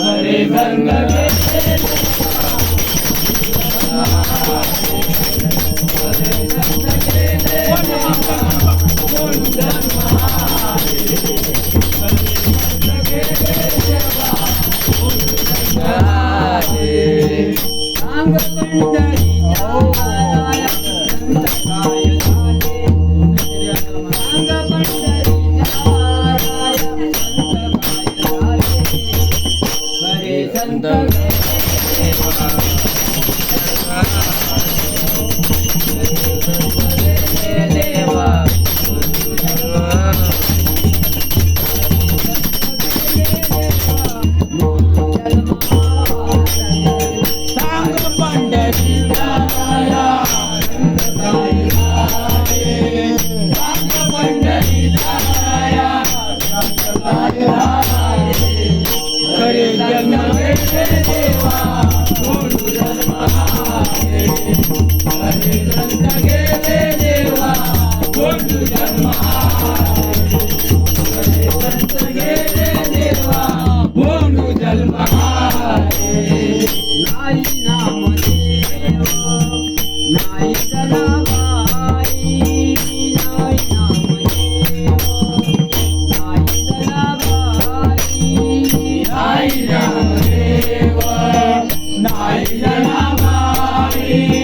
हरे रंग Ganda. Ganda. You.